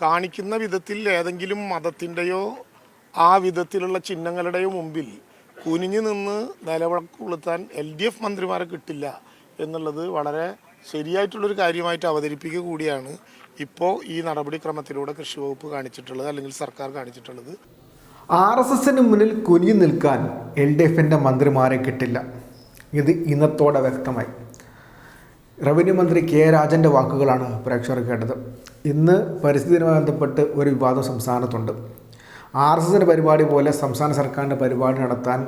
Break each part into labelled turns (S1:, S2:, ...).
S1: കാണിക്കുന്ന വിധത്തിൽ ഏതെങ്കിലും മതത്തിന്റെയോ ആ വിധത്തിലുള്ള ചിഹ്നങ്ങളുടെയോ മുമ്പിൽ കുനിഞ്ഞു നിന്ന് നിലവിളക്ക് കൊളുത്താൻ എൽ ഡി എഫ് മന്ത്രിമാരെ കിട്ടില്ല എന്നുള്ളത് വളരെ ശരിയായിട്ടുള്ളൊരു കാര്യമായിട്ട് അവതരിപ്പിക്കുക കൂടിയാണ് ഇപ്പോൾ ഈ നടപടിക്രമത്തിലൂടെ കൃഷി വകുപ്പ് കാണിച്ചിട്ടുള്ളത് അല്ലെങ്കിൽ സർക്കാർ കാണിച്ചിട്ടുള്ളത്.
S2: ആർ എസ് എസിന് മുന്നിൽ കുനിഞ്ഞു നിൽക്കാൻ എൽ ഡി എഫിന്റെ മന്ത്രിമാരെ കിട്ടില്ല. ഇത് ഇന്നത്തോടെ വ്യക്തമായി. റവന്യൂ മന്ത്രി കെ രാജന്റെ വാക്കുകളാണ് പ്രേക്ഷകർ കേട്ടത്. ഇന്ന് പരിസ്ഥിതിയുമായി ബന്ധപ്പെട്ട് ഒരു വിവാദം സംസ്ഥാനത്തുണ്ട്. ആർ എസ് എസിന്റെ പരിപാടി പോലെ സംസ്ഥാന സർക്കാരിന്റെ പരിപാടി നടത്താൻ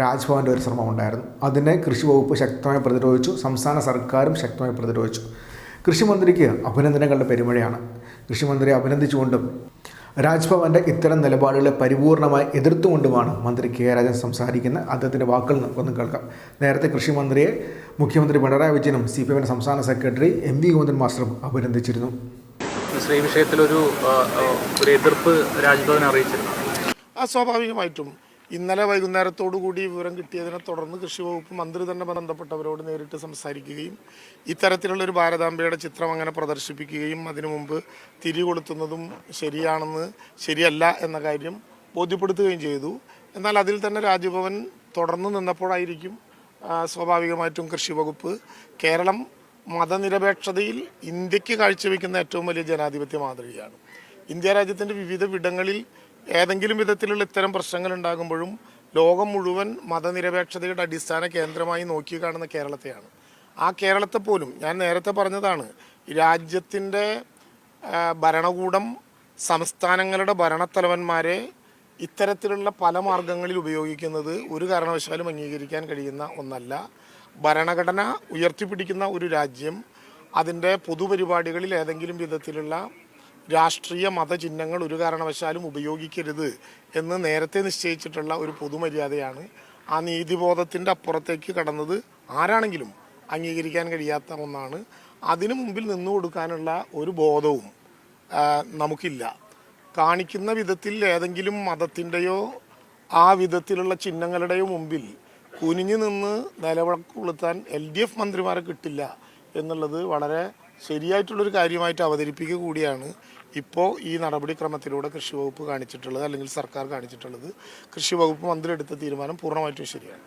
S2: രാജ്ഭവന്റെ ഒരു ശ്രമം ഉണ്ടായിരുന്നു അതിനെ കൃഷി വകുപ്പ് ശക്തമായി പ്രതിരോധിച്ചു സംസ്ഥാന സർക്കാരും ശക്തമായി പ്രതിരോധിച്ചു. കൃഷിമന്ത്രിക്ക് അഭിനന്ദനങ്ങളുടെ പെരുമഴയാണ്. കൃഷിമന്ത്രി അഭിനന്ദിച്ചുകൊണ്ടും രാജ്ഭവന്റെ ഇത്തരം നിലപാടുകളെ പരിപൂർണമായി എതിർത്തുകൊണ്ടുമാണ് മന്ത്രി കെ രാജൻ സംസാരിക്കുന്ന അദ്ദേഹത്തിന്റെ വാക്കുകൾ നമുക്കൊന്ന് കേൾക്കാം. നേരത്തെ കൃഷിമന്ത്രിയെ മുഖ്യമന്ത്രി പിണറായി വിജയനും സി പി എമ്മിന്റെ സംസ്ഥാന സെക്രട്ടറി എം വി ഗോവിന്ദൻ മാസ്റ്ററും അഭിനന്ദിച്ചിരുന്നു.
S3: ഈ വിഷയത്തിലൊരു ഒരു എതിർപ്പ് രാജ്ഭവൻ അറിയിച്ചിരുന്നു.
S1: ആ സ്വാഭാവികമായിട്ടും. ഇന്നലെ വൈകുന്നേരത്തോടുകൂടി വിവരം കിട്ടിയതിനെ തുടർന്ന് കൃഷി വകുപ്പ് മന്ത്രി തന്നെ ബന്ധപ്പെട്ടവരോട് നേരിട്ട് സംസാരിക്കുകയും ഇത്തരത്തിലുള്ളൊരു ഭാരതാംബയുടെ ചിത്രം അങ്ങനെ പ്രദർശിപ്പിക്കുകയും അതിനു മുമ്പ് തിരി കൊളുത്തുന്നതും ശരിയാണെന്ന് ശരിയല്ല എന്ന കാര്യം ബോധ്യപ്പെടുത്തുകയും ചെയ്തു. എന്നാൽ അതിൽ തന്നെ രാജ്ഭവൻ തുടർന്ന് നിന്നപ്പോഴായിരിക്കും സ്വാഭാവികമായിട്ടും കൃഷി വകുപ്പ് കേരളം മതനിരപേക്ഷതയിൽ ഇന്ത്യയ്ക്ക് കാഴ്ചവെക്കുന്ന ഏറ്റവും വലിയ ജനാധിപത്യ മാതൃകയാണ്. ഇന്ത്യ രാജ്യത്തിന്റെ വിവിധ വിടങ്ങളിൽ ഏതെങ്കിലും വിധത്തിലുള്ള ഇത്തരം പ്രശ്നങ്ങൾ ഉണ്ടാകുമ്പോഴും ലോകം മുഴുവൻ മതനിരപേക്ഷതയുടെ അടിസ്ഥാന കേന്ദ്രമായി നോക്കി കാണുന്ന കേരളത്തെയാണ്. ആ കേരളത്തെ പോലും ഞാൻ നേരത്തെ പറഞ്ഞതാണ് രാജ്യത്തിന്റെ ഭരണകൂടം സംസ്ഥാനങ്ങളുടെ ഭരണത്തലവന്മാരെ ഇത്തരത്തിലുള്ള പല മാർഗങ്ങളിൽ ഉപയോഗിക്കുന്നത് ഒരു കാരണവശാലും അംഗീകരിക്കാൻ കഴിയുന്ന ഒന്നല്ല. ഭരണഘടന ഉയർത്തിപ്പിടിക്കുന്ന ഒരു രാജ്യം അതിന്റെ പൊതുപരിപാടികളിൽ ഏതെങ്കിലും വിധത്തിലുള്ള രാഷ്ട്രീയ മതചിഹ്നങ്ങൾ ഒരു കാരണവശാലും ഉപയോഗിക്കരുത് എന്ന് നേരത്തെ നിശ്ചയിച്ചിട്ടുള്ള ഒരു പൊതുമര്യാദയാണ് ആ നീതിബോധത്തിന്റെ അപ്പുറത്തേക്ക് കടന്നത് ആരാണെങ്കിലും അംഗീകരിക്കാൻ കഴിയാത്ത ഒന്നാണ്. അതിനു മുമ്പിൽ നിന്നു കൊടുക്കാനുള്ള ഒരു ബോധവും നമുക്കില്ല. കാണിക്കുന്ന വിധത്തിൽ ഏതെങ്കിലും മതത്തിന്റെയോ ആ വിധത്തിലുള്ള ചിഹ്നങ്ങളുടെയോ മുമ്പിൽ കുനിഞ്ഞു നിന്ന് നിലവിളക്ക് കൊളുത്താൻ എൽ ഡി എഫ് മന്ത്രിമാരെ കിട്ടില്ല എന്നുള്ളത് വളരെ ശരിയായിട്ടുള്ളൊരു കാര്യമായിട്ട് അവതരിപ്പിക്കുക കൂടിയാണ് ഇപ്പോൾ ഈ നടപടിക്രമത്തിലൂടെ കൃഷി വകുപ്പ് കാണിച്ചിട്ടുള്ളത് അല്ലെങ്കിൽ സർക്കാർ കാണിച്ചിട്ടുള്ളത്. കൃഷി വകുപ്പ് മന്ത്രി എടുത്ത തീരുമാനം പൂർണമായിട്ടും ശരിയാണ്.